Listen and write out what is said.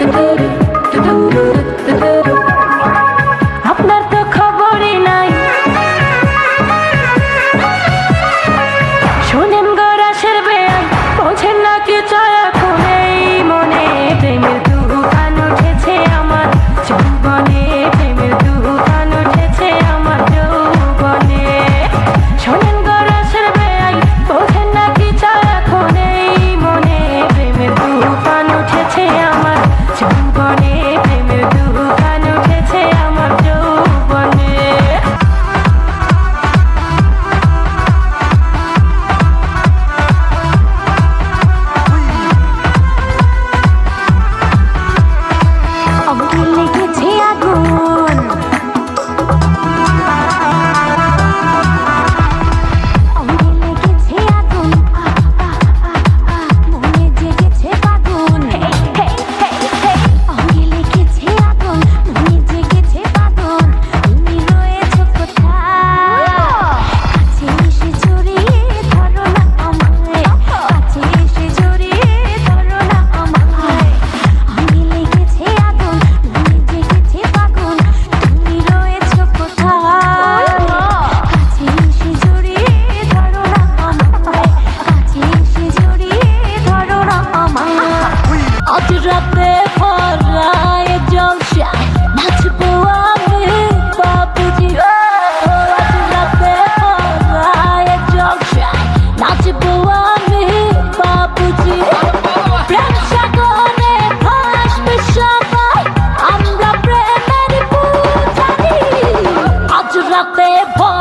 the you রাতে ভরায় জলসায় নাচবো আমি বাবুজি। ও, আজ রাতে ভরায় জলসায় নাচবো আমি বাবুজি। প্রেম সাগরে ভাসবে সবাই, আমরা প্রেমের পূজারি। আজ রাতে ভর